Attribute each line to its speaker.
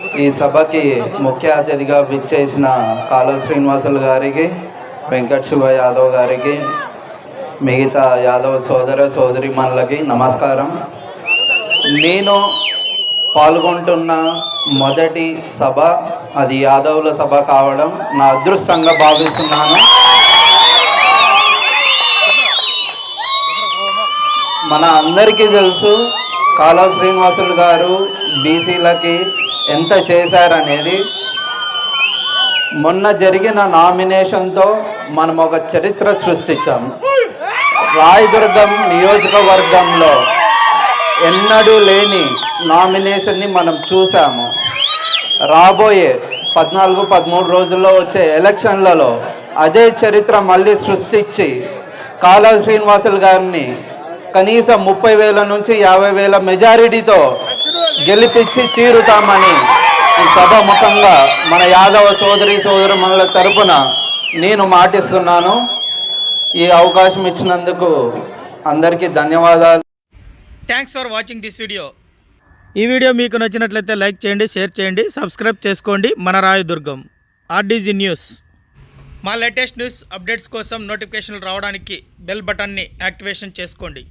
Speaker 1: ఈ సభకి ముఖ్య అతిథిగా విచ్చేసిన కాలువ శ్రీనివాసులు గారికి వెంకట్ శివ యాదవ్ గారికి మిగతా యాదవ్ సోదర సోదరిమణులకి నమస్కారం. నేను పాల్గొంటున్న మొదటి సభ అది యాదవుల సభ కావడం నా అదృష్టంగా భావిస్తున్నాను. మన అందరికీ తెలుసు కాలువ శ్రీనివాసులు గారు బీసీలకి ఎంత చేశారనేది మొన్న జరిగిన నామినేషన్తో మనం ఒక చరిత్ర సృష్టించాము రాయదుర్గం నియోజకవర్గంలో ఎన్నడూ లేని నామినేషన్ని మనం చూసాము రాబోయే పద్నాలుగు పదమూడు రోజుల్లో వచ్చే ఎలక్షన్లలో అదే చరిత్ర మళ్ళీ సృష్టించి కాలా శ్రీనివాసులు గారిని కనీసం ముప్పై వేల నుంచి యాభై వేల మెజారిటీతో గెలిపించి తీరుతామని ఈ సభ ముఖంగా మన యాదవ సోదరి సోదరుమణుల తరపున నేను మాటిస్తున్నాను. ఈ అవకాశం ఇచ్చినందుకు అందరికీ ధన్యవాదాలు.
Speaker 2: Thanks for watching this video ఈ వీడియో మీకు నచ్చినట్లయితే లైక్ చేయండి షేర్ చేయండి సబ్స్క్రైబ్ చేసుకోండి. మన రాయదుర్గం ఆర్డీజీ న్యూస్ మా లేటెస్ట్ న్యూస్ అప్డేట్స్ కోసం నోటిఫికేషన్లు రావడానికి బెల్ బటన్ని యాక్టివేషన్ చేసుకోండి.